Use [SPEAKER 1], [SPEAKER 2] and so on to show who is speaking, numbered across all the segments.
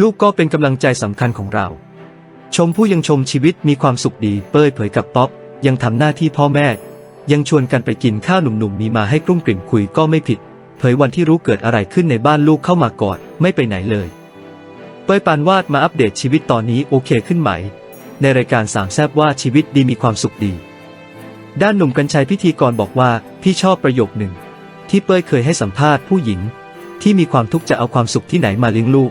[SPEAKER 1] ลูกก็เป็นกำลังใจสำคัญของเรา ชมผู้ยังชมชีวิตมีความสุขดี เป้ยเผยกับป๊อปยังทำหน้าที่พ่อแม่ ยังชวนกันไปกินข้าวหนุ่มๆมีมาให้กลุ้มกลิ่มคุยก็ไม่ผิด เผยวันที่รู้เกิดอะไรขึ้นในบ้านลูกเข้ามากอดไม่ไปไหนเลย เป้ยปานวาดมาอัปเดตชีวิตตอนนี้โอเคขึ้นไหม ในรายการสามแซบว่าชีวิตดีมีความสุขดี ด้านหนุ่มกัญชัยพิธีกรบอกว่าพี่ชอบประโยคหนึ่ง ที่เป้ยเคยให้สัมภาษณ์ผู้หญิง ที่มีความทุกข์จะเอาความสุขที่ไหนมาเลี้ยงลูก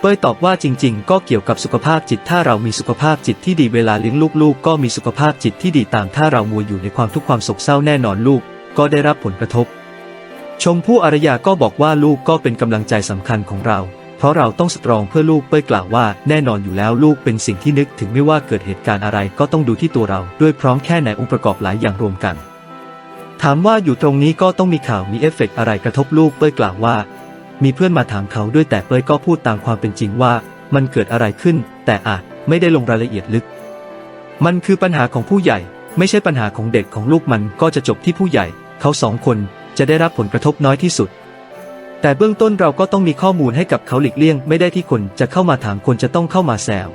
[SPEAKER 1] เป้ยตอบว่าจริงๆ ก็เกี่ยวกับสุขภาพจิต ถ้าเรามีสุขภาพจิตที่ดีเวลาเลี้ยงลูกๆ ก็มีสุขภาพจิตที่ดีตามถ้าเรามัวอยู่ในความทุกข์ความโศกเศร้าแน่นอนลูก ก็ได้รับผลกระทบ ชมพู่อารยาก็บอกว่าลูกก็เป็นกำลังใจสำคัญของเรา เพราะเราต้องสตรองเพื่อลูกเป้ยกล่าวว่าแน่นอนอยู่แล้วลูกเป็นสิ่งที่นึกถึงไม่ว่าเกิดเหตุการณ์อะไรก็ต้องดูที่ตัวเราด้วยพร้อมแค่ไหนองค์ประกอบหลายอย่างรวมกันถามว่าอยู่ตรงนี้ก็ต้องมีข่าวมีเอฟเฟกต์อะไรกระทบลูกเป้ยกล่าวว่า มีเพื่อนมาถามเขาด้วยแต่เป้ยก็พูดตามความเป็นจริงว่า มันเกิดอะไรขึ้น แต่อาจไม่ได้ลงรายละเอียดลึก มันคือปัญหาของผู้ใหญ่ ไม่ใช่ปัญหาของเด็กของลูกมันก็จะจบที่ผู้ใหญ่ เขาสองคนจะได้รับผลกระทบน้อยที่สุด แต่เบื้องต้นเราก็ต้องมีข้อมูลให้กับเขาหลีกเลี่ยง ไม่ได้ที่คนจะเข้ามาถามคนจะต้องเข้ามาแซว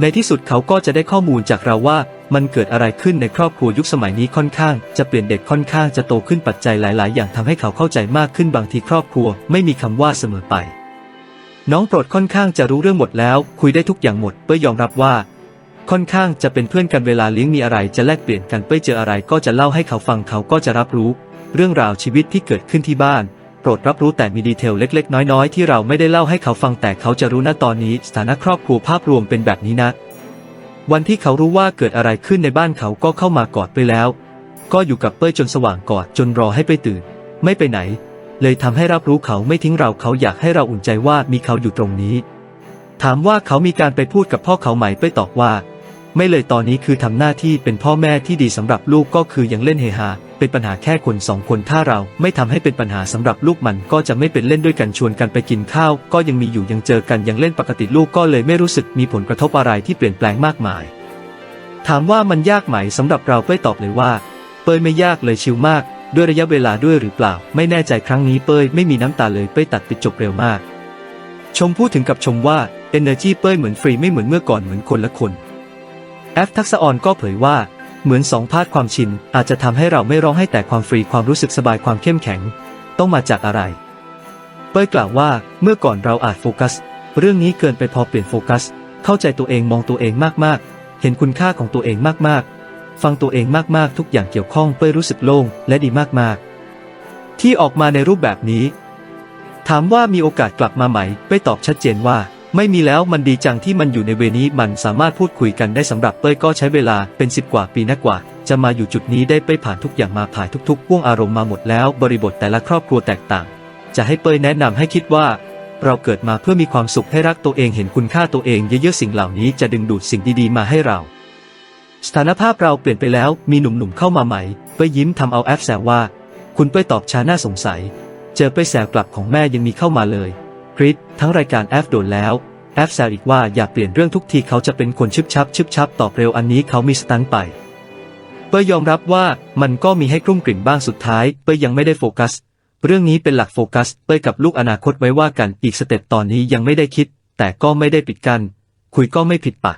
[SPEAKER 1] ในที่สุดเขาก็จะได้ข้อมูลจากเราว่า มันเกิดอะไรขึ้นในครอบครัวยุคสมัยนี้ค่อนข้าง จะเปลี่ยนเด็กค่อนข้างจะโตขึ้นปัจจัยหลาย ๆ อย่างทำให้เขาเข้าใจมากขึ้นบางทีครอบครัว ไม่มีคำว่าเสมอไป น้องโปรดค่อนข้างจะรู้เรื่องหมดแล้ว คุยได้ทุกอย่างหมดเป้ยยอมรับว่า ค่อนข้างจะเป็นเพื่อนกันเวลาเลี้ยงมีอะไรจะแลกเปลี่ยนกันเป้ยเจออะไรก็จะเล่าให้เขาฟังเขาก็จะรับรู้ เรื่องราวชีวิตที่เกิดขึ้นที่บ้านโปรดรับรู้แต่มีดีเทลเล็ก ๆ น้อย ๆ ที่เราไม่ได้เล่าให้เขาฟังแต่เขาจะรู้ณตอนนี้ สถานะครอบครัวภาพรวมเป็นแบบนี้นะ วันที่เขารู้ว่าเกิดอะไรขึ้นในบ้านเขาก็เข้ามากอดไปแล้ว ก็อยู่กับเป้ยจนสว่างกอดจนรอให้ไปตื่น ไม่ไปไหน เลยทำให้รับรู้เขาไม่ทิ้งเราเขาอยากให้เราอุ่นใจว่ามีเขาอยู่ตรงนี้ ถามว่าเขามีการไปพูดกับพ่อเขาไหมเป้ยตอบว่า ไม่เลยตอนนี้คือทำหน้าที่เป็นพ่อแม่ที่ดีสำหรับลูกก็คือยังเล่นเฮฮา เป็นปัญหาแค่คนสองคนถ้าเราไม่ทำให้เป็นปัญหาสำหรับลูกมันก็จะไม่เป็นเล่นด้วยกันชวนกันไปกินข้าว ก็ยังมีอยู่ยังเจอกันยังเล่นปกติลูกก็เลยไม่รู้สึกมีผลกระทบอะไรที่เปลี่ยนแปลงมากมาย ถามว่ามันยากไหมสำหรับเราเป้ยตอบเลยว่า เป้ยไม่ยากเลยชิลมาก ด้วยระยะเวลาด้วยหรือเปล่า ไม่แน่ใจครั้งนี้เป้ยไม่มีน้ำตาเลยเป้ยตัดปิดจบเร็วมาก ชมพูดถึงกับชมว่า Energy เป้ยเหมือนฟรีไม่เหมือนเมื่อก่อนเหมือนคนละคนแอฟทักษะออนก็เผยว่า เหมือนสองพาดความชิน อาจจะทำให้เราไม่ร้องให้แต่ความฟรีความรู้สึกสบายความเข้มแข็ง ต้องมาจากอะไร เป้ยกล่าวว่าเมื่อก่อนเราอาจโฟกัส เรื่องนี้เกินไปพอเปลี่ยนโฟกัส เข้าใจตัวเองมองตัวเองมากๆ เห็นคุณค่าของตัวเองมากๆ ฟังตัวเองมากๆ ทุกอย่างเกี่ยวข้องเป้ยรู้สึกโล่งและดีมากๆ ที่ออกมาในรูปแบบนี้ ถามว่ามีโอกาสกลับมาไหมเป้ยตอบชัดเจนว่า ไม่มีแล้วมันดีจังที่มันอยู่ในเวนี้มันสามารถพูดคุยกันได้สำหรับเป้ยก็ใช้เวลาเป็นสิบกว่าปีนักกว่า จะมาอยู่จุดนี้ได้เป้ยผ่านทุกอย่างมาผ่านทุกๆพ่วงอารมณ์มาหมดแล้ว บริบทแต่ละครอบครัวแตกต่าง จะให้เป้ยแนะนำให้คิดว่า เราเกิดมาเพื่อมีความสุขให้รักตัวเองเห็นคุณค่าตัวเองเยอะๆสิ่งเหล่านี้จะดึงดูดสิ่งดีๆมาให้เรา สถานภาพเราเปลี่ยนไปแล้วมีหนุ่มๆเข้ามาใหม่เป้ยยิ้มทำเอาแอฟแซวว่า คุณเป้ยตอบช้าน่าสงสัย เจอเป้ยแซวกลับของแม่ยังมีเข้ามาเลย กริดทั้งรายการแอฟโดนแล้วแอฟแซวอีกว่าอย่าเปลี่ยนเรื่องทุกทีเขาจะเป็นคนชึบชับชึบชับตอบเร็วอันนี้เขามีสตันไปเป้ยยอมรับว่ามันก็มีให้กลุ้มกลิ่นบ้างสุดท้ายเป้ยยังไม่ได้โฟกัส เรื่องนี้เป็นหลักโฟกัสเป้ยกับลูกอนาคตไว้ว่ากันอีกสเต็ปตอนนี้ยังไม่ได้คิด แต่ก็ไม่ได้ปิดกัน้นคุยก็ไม่ผิดปะ